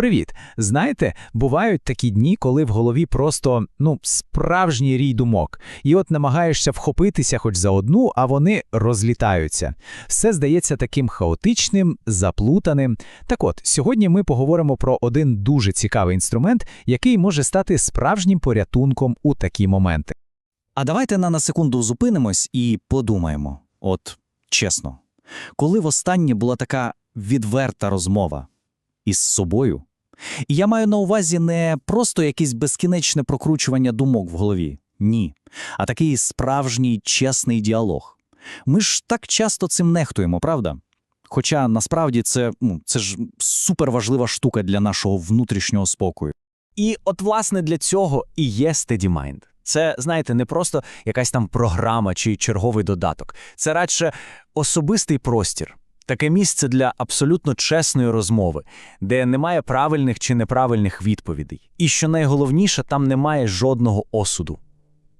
Привіт! Знаєте, бувають такі дні, коли в голові просто ну справжній рій думок, і от намагаєшся вхопитися хоч за одну, а вони розлітаються. Все здається таким хаотичним, заплутаним. Так от, сьогодні ми поговоримо про один дуже цікавий інструмент, який може стати справжнім порятунком у такі моменти. А давайте на, на секунду зупинимось і подумаємо. От чесно, коли востаннє була така відверта розмова із собою, і я маю на увазі не просто якесь безкінечне прокручування думок в голові, ні, а такий справжній чесний діалог. Ми ж так часто цим нехтуємо, правда? Хоча насправді це, ну, це ж суперважлива штука для нашого внутрішнього спокою. І от, власне, для цього і є SteadyMind. Це, знаєте, не просто якась там програма чи черговий додаток. Це радше особистий простір. Таке місце для абсолютно чесної розмови, де немає правильних чи неправильних відповідей. І що найголовніше, там немає жодного осуду.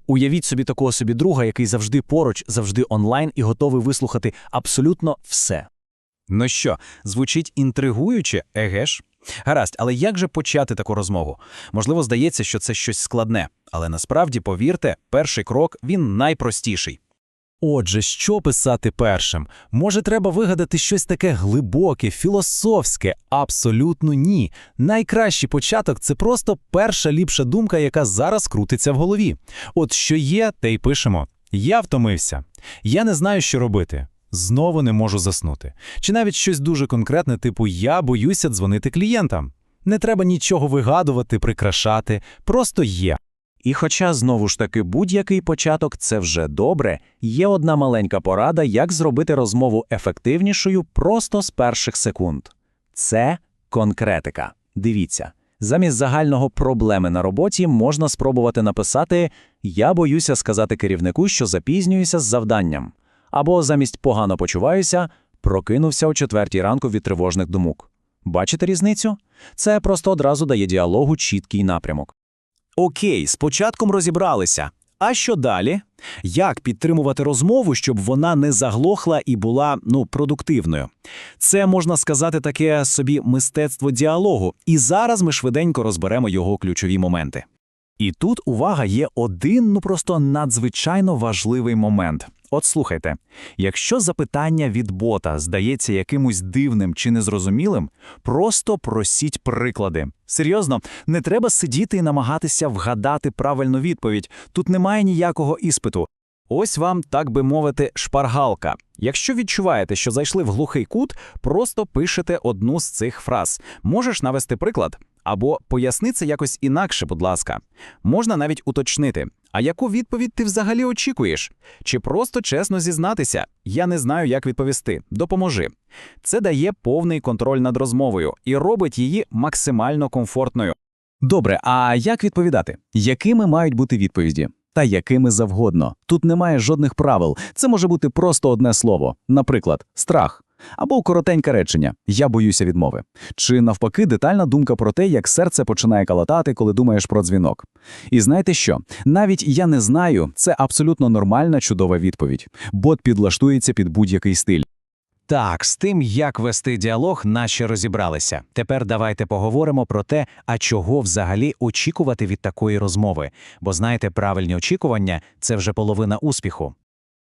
Уявіть собі такого собі друга, який завжди поруч, завжди онлайн і готовий вислухати абсолютно все. Ну що, звучить інтригуюче, еге ж? Гаразд, але як же почати таку розмову? Можливо, здається, що це щось складне, але насправді, повірте, перший крок він найпростіший. Отже, що писати першим? Може, треба вигадати щось таке глибоке, філософське? Абсолютно ні. Найкращий початок це просто перша ліпша думка, яка зараз крутиться в голові. От що є, те й пишемо. Я втомився. Я не знаю, що робити. Знову не можу заснути. Чи навіть щось дуже конкретне, типу Я боюся дзвонити клієнтам. Не треба нічого вигадувати, прикрашати, просто є. І хоча знову ж таки будь-який початок це вже добре, є одна маленька порада, як зробити розмову ефективнішою просто з перших секунд. Це конкретика. Дивіться, замість загального проблеми на роботі можна спробувати написати Я боюся сказати керівнику, що запізнююся з завданням. Або замість погано почуваюся, прокинувся о четвертій ранку від тривожних думок. Бачите різницю? Це просто одразу дає діалогу чіткий напрямок. Окей, з початком розібралися. А що далі? Як підтримувати розмову, щоб вона не заглохла і була ну продуктивною? Це можна сказати таке собі мистецтво діалогу, і зараз ми швиденько розберемо його ключові моменти. І тут увага є один, ну просто надзвичайно важливий момент. От слухайте, якщо запитання від бота здається якимось дивним чи незрозумілим, просто просіть приклади. Серйозно, не треба сидіти і намагатися вгадати правильну відповідь. Тут немає ніякого іспиту. Ось вам, так би мовити, шпаргалка. Якщо відчуваєте, що зайшли в глухий кут, просто пишете одну з цих фраз. Можеш навести приклад або поясни це якось інакше, будь ласка. Можна навіть уточнити, а яку відповідь ти взагалі очікуєш? Чи просто чесно зізнатися? Я не знаю, як відповісти. Допоможи. Це дає повний контроль над розмовою і робить її максимально комфортною. Добре, а як відповідати? Якими мають бути відповіді? Та якими завгодно. Тут немає жодних правил. Це може бути просто одне слово, наприклад, страх. Або коротеньке речення Я боюся відмови. Чи навпаки детальна думка про те, як серце починає калатати, коли думаєш про дзвінок. І знаєте що? Навіть я не знаю, це абсолютно нормальна чудова відповідь. Бот підлаштується під будь-який стиль. Так, з тим, як вести діалог, наші розібралися. Тепер давайте поговоримо про те, а чого взагалі очікувати від такої розмови. Бо знаєте, правильні очікування це вже половина успіху.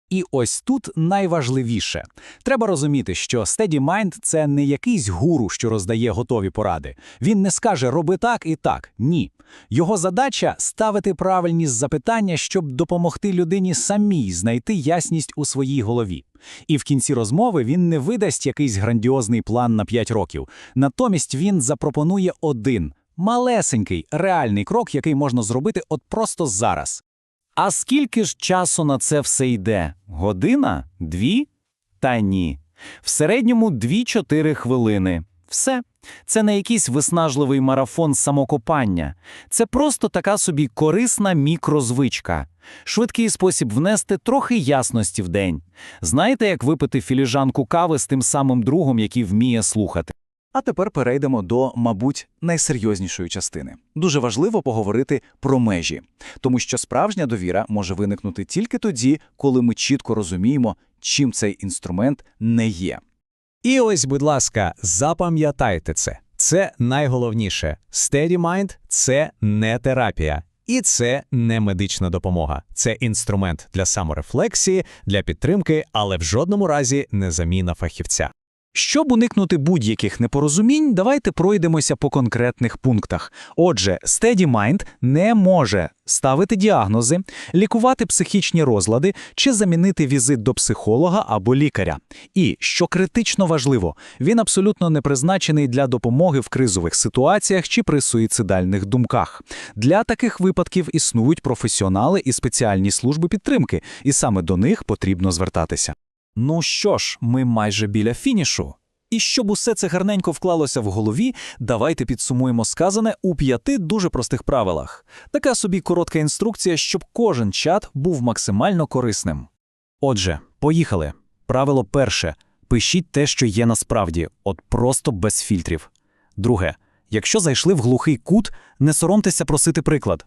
І ось тут найважливіше. Треба розуміти, що SteadyMind – це не якийсь гуру, що роздає готові поради. Він не скаже «роби так і так». Ні. Його задача – ставити правильні запитання, щоб допомогти людині самій знайти ясність у своїй голові. І в кінці розмови він не видасть якийсь грандіозний план на 5 років. Натомість він запропонує один малесенький реальний крок, який можна зробити от просто зараз. А скільки ж часу на це все йде? Година? Дві? Та ні. В середньому 2-4 хвилини. Все. Це не якийсь виснажливий марафон самокопання. Це просто така собі корисна мікрозвичка. Швидкий спосіб внести трохи ясності в день. Знаєте, як випити філіжанку кави з тим самим другом, який вміє слухати? А тепер перейдемо до, мабуть, найсерйознішої частини. Дуже важливо поговорити про межі, тому що справжня довіра може виникнути тільки тоді, коли ми чітко розуміємо, чим цей інструмент не є. І ось, будь ласка, запам'ятайте це. Це найголовніше. Steady Mind – це не терапія. І це не медична допомога. Це інструмент для саморефлексії, для підтримки, але в жодному разі не заміна фахівця. Щоб уникнути будь-яких непорозумінь, давайте пройдемося по конкретних пунктах. Отже, Steady Mind не може ставити діагнози, лікувати психічні розлади чи замінити візит до психолога або лікаря. І, що критично важливо, він абсолютно не призначений для допомоги в кризових ситуаціях чи при суїцидальних думках. Для таких випадків існують професіонали і спеціальні служби підтримки, і саме до них потрібно звертатися. Ну що ж, ми майже біля фінішу. І щоб усе це гарненько вклалося в голові, давайте підсумуємо сказане у п'яти дуже простих правилах. Така собі коротка інструкція, щоб кожен чат був максимально корисним. Отже, поїхали. Правило перше. Пишіть те, що є насправді, от просто без фільтрів. Друге. Якщо зайшли в глухий кут, не соромтеся просити приклад.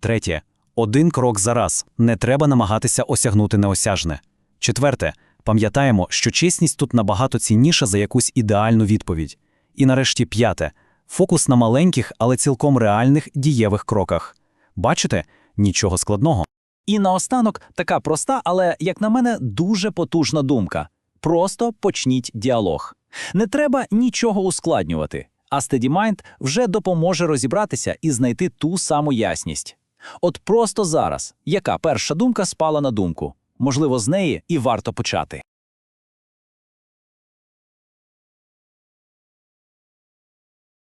Третє. Один крок за раз. Не треба намагатися осягнути неосяжне. Четверте. Пам'ятаємо, що чесність тут набагато цінніша за якусь ідеальну відповідь. І нарешті п'яте. Фокус на маленьких, але цілком реальних дієвих кроках. Бачите? Нічого складного. І наостанок така проста, але, як на мене, дуже потужна думка. Просто почніть діалог. Не треба нічого ускладнювати, а SteadyMind вже допоможе розібратися і знайти ту саму ясність. От просто зараз, яка перша думка спала на думку? Можливо, з неї і варто почати.